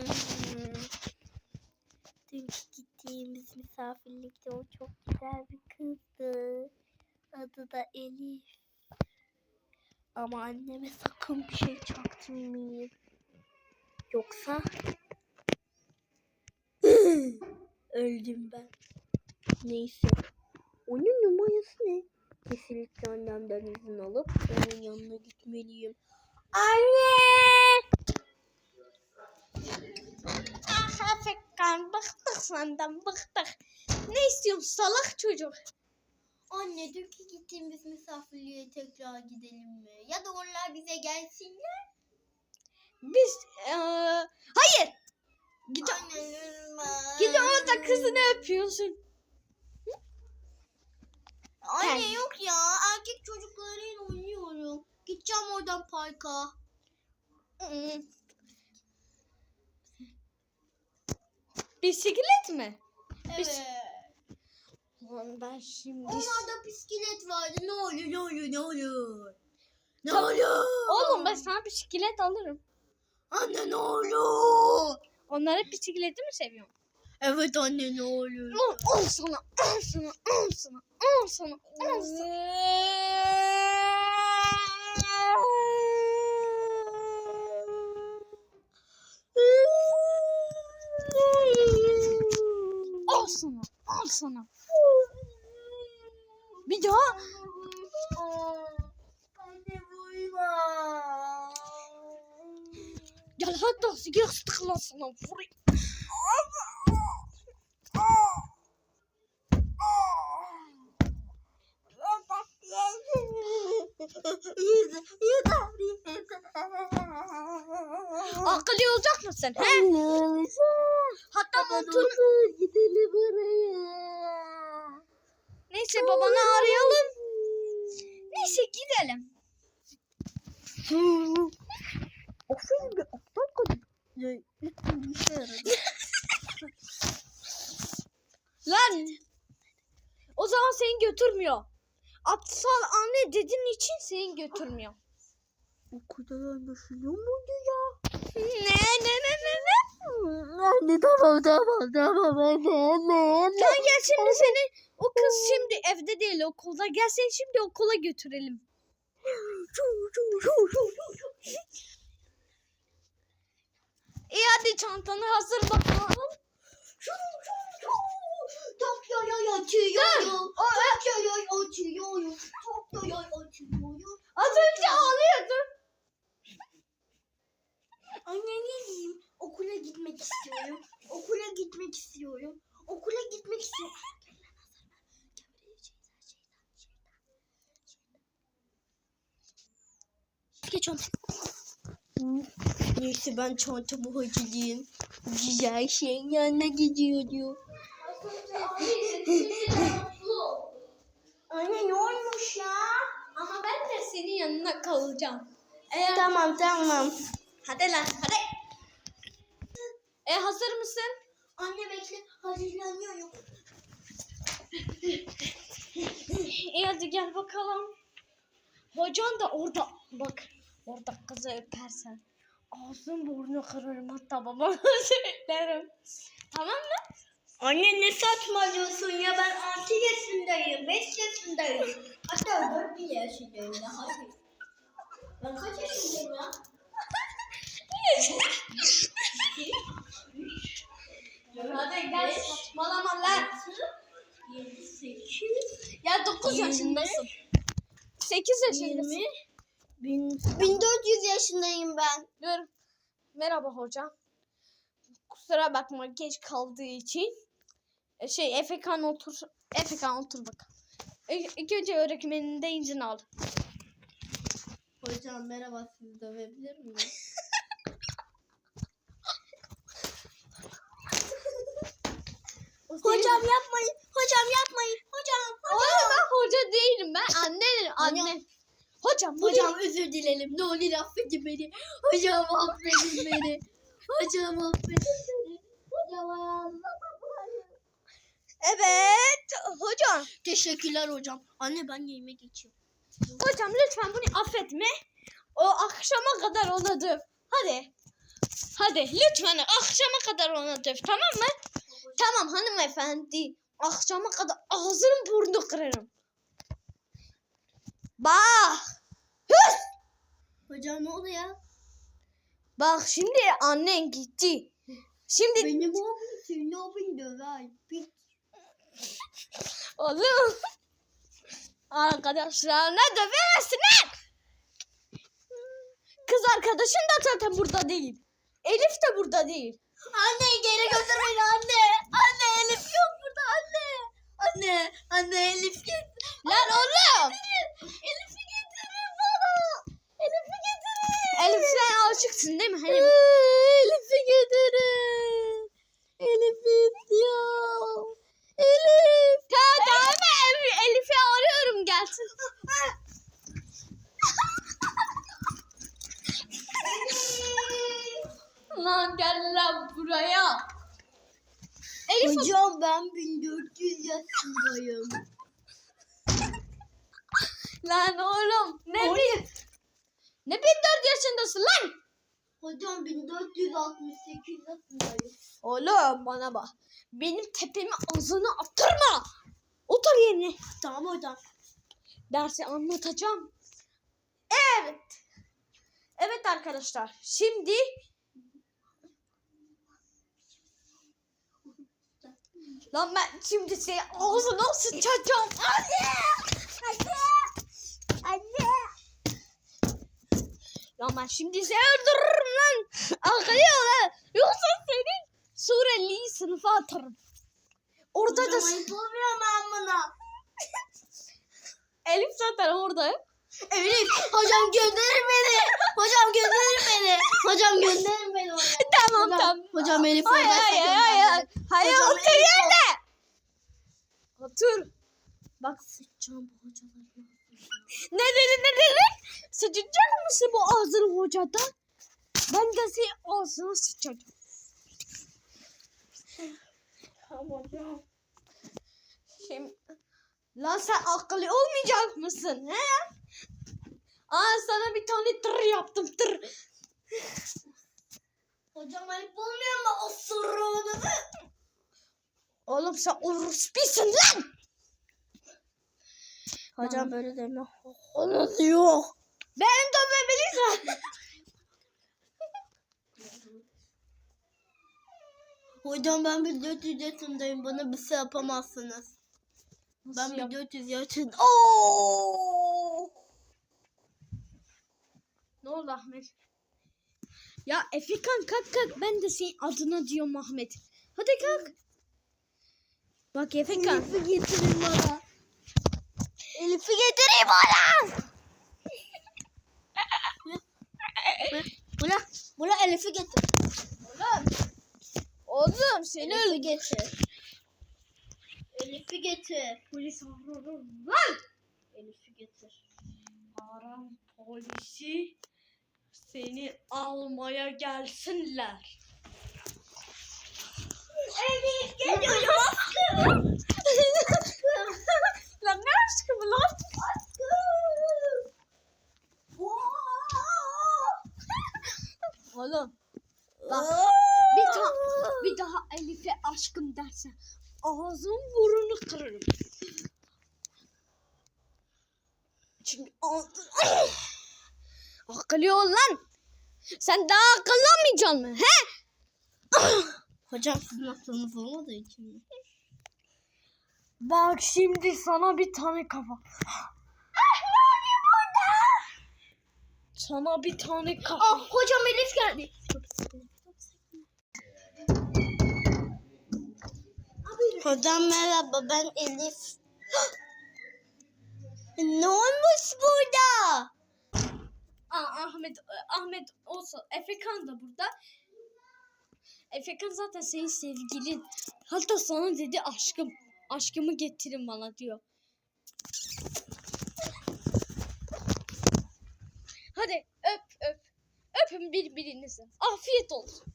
Hmm. Dünkü gittiğimiz misafirlikte o çok güzel bir kızdı. Adı da Elif. Ama anneme sakın bir şey çaktırmayın. Yoksa öldüm ben. Neyse. Onun numarası ne? Kesinlikle annemden izin alıp onun yanına gitmeliyim. Anne! Efekan bıktık senden bıktık. Ne istiyorsun salak çocuk? Anne dünkü gittiğimiz misafirliğe tekrar gidelim mi? Ya da onlar bize gelsinler. Biz eee, hayır. Git, git orada kızını öpüyorsun. Anne Gel. yok ya erkek çocuklarıyla oynuyorum. Gideceğim oradan parka. Bisiklet mi? Evet. Lan ben şimdi... Onlarda bisiklet vardı. Ne olur ne olur ne olur. Ne olur. Oğlum ben sana bisiklet alırım. Anne ne olur. Onlara bisikleti mi seviyorsun? Evet anne ne olur. Al, al sana, al sana, al sana, al sana, al sana. Sana, al sana. Bir daha gel hatta yastıkla sana vurayım. Akıllı olacak mısın? He? Hatta montunu... gidelim oraya. Neyse babanı arayalım. Neyse gidelim. Aferin be aptal kadın. Lan. O zaman seni götürmüyor. Aptal anne dediğin için seni götürmüyor. O kadar anlaşılıyor muydu ya? Ne ne ne ne? Anne tamam tamam tamam anne anne anne. Gel gel şimdi seni o kız şimdi evde değil okulda. Gel seni şimdi okula götürelim. İyi hadi çantanı hazır bakalım. Az önce ağlıyordun. Anne ne diyeyim? Okula gitmek istiyorum. Okula gitmek istiyorum. Okula gitmek istiyorum. Geç onu. Neyse ben çantamı hazırlayayım. Güzel şey yanına gidiyorum. Anne ne olmuş ya? Ama ben de senin yanına kalacağım. Eğer... Tamam tamam. Hadi lan hadi. E hazır mısın? Anne bekle hazırlanıyorum. İyi hadi gel bakalım. Hocan da orada bak. Orada kızı öpersen. Ağzın burnunu kırarım hatta babama söylerim. Tamam mı? Anne ne saçmalıyorsun ya ben 6 yaşındayım, 5 yaşındayım. Hatta 4 bile yaşındayım ya hadi. Ben kaç yaşındayım ya? hadi gel saçmalama lan. 7, 8, Ya 9 Yirmi. yaşındasın. 8 yaşındasın. 20, 1400 yaşındayım ben. Dur. Merhaba hocam. Kusura bakma geç kaldığı için. E, Şey Efekan otur. Efekan otur bak. İlk önce öğretmeninde izin al. Hocam merhaba sizi dövebilir miyim? Hocam yapmayın. Hocam yapmayın. Hocam. Oğlum ben hoca değilim ben annenim anne. Hocam Hocam hocam. özür dilerim. Ne olur affedin beni. Hocam affedin beni. Hocam affedin beni. Hocam ayağınıza Evet hocam. Teşekkürler hocam. Anne ben yemeğe geçiyorum. Hocam lütfen bunu affetme. O akşama kadar oladı. Hadi. Hadi lütfen akşama kadar onu döv tamam mı? Tamam hanımefendi. Akşama kadar ağzını burnunu kırarım. Bak. Hıs! Hocam ne oldu ya? Bak şimdi annen gitti. Şimdi Benim abim senin abin döver. Oğlum. Arkadaşlarına döversin lan. Kız arkadaşın da zaten burada değil. Elif de burada değil. Anne geri götür beni anne. Anne Elif yok burada anne. Anne, anne Elif getir. Lan oğlum. Elif'i getirin bana. Elif'i getirin. Elif sen aşıksın değil mi? Hani Elif'i getirin. Elif istiyor. Elif. Tamam tamam Elif, Elif'i arıyorum gelsin. Lan gel lan buraya. Elif Hocam ben 1400 yaşındayım. Lan oğlum ne O bir ne bir dört yaşındasın lan. Hocam 1468 yaşındayım. Oğlum bana bak. Benim tepemi ağzına attırma. Otur yerine. Tamam hocam. Dersi anlatacağım. Evet. Evet arkadaşlar. Şimdi Lan ben şimdi seni ağzına sıçacağım. Anne! Anne! Anne! Lan ben şimdi seni öldürürüm lan. Akıllı lan. Yoksa seni Suriyeli sınıfa atarım. Orada da mu amına? Elif zaten orada. Elif hocam gönderin beni. Hocam gönderin beni. Hocam gönderin beni oraya. Tamam Hocam, tamam. hocam Elif Hayır oradaysa hayır hayır. Hayır Hocam otur yerine. Otur. Bak sıçacağım bu hocalarına. Ne dedi ne dedi? Sıçacak mısın bu ağzını hocadan? Ben de senin ağzına sıçacağım. Hocam. Lan sen akıllı olmayacak mısın he? Aa sana bir tane tır yaptım tır. Hocam ayıp olmuyor mu? Osurunu. Oğlum sen orospusun lan. Hocam böyle deme. Onu diyor. Benim dövmebilirsin. Hocam ben 1400 yaşındayım. Bana bir şey yapamazsınız. Ben yap- 1400 yaşındayım. Oo! Ne oldu Ahmet? Ya Efekan kalk kalk ben de senin adına diyorum Ahmet. Hadi kalk. Bak Efekan. Elif'i getirin bana. Elif'i getirin bana. Buna, buna Elif'i getir. Oğlum. Oğlum seni. Elif'i getir. Elif'i getir. Polis ararım lan. Elif'i getir. Aram polisi seni almaya gelsinler. Elif geliyor. lan ne aşkı bu lan? Oğlum bak bir, ta bir daha Elif'e aşkım dersen ağzın burnunu kırarım. Çünkü. Akıllı ol lan. Sen daha akıllanmayacaksın mı? He? Hocam sizin aklınız olmadığı için mi? Bak şimdi sana bir tane kafa. Sana bir tane kafa. Ah hocam Elif geldi. Hocam merhaba ben Elif. Ne olmuş burada? Aa, Ahmet Ahmet olsa Efekan da burada. Efekan zaten senin sevgilin. Hatta sana dedi aşkım. Aşkımı getirin bana diyor. Hadi öp öp. Öpün birbirinizi. Afiyet olsun.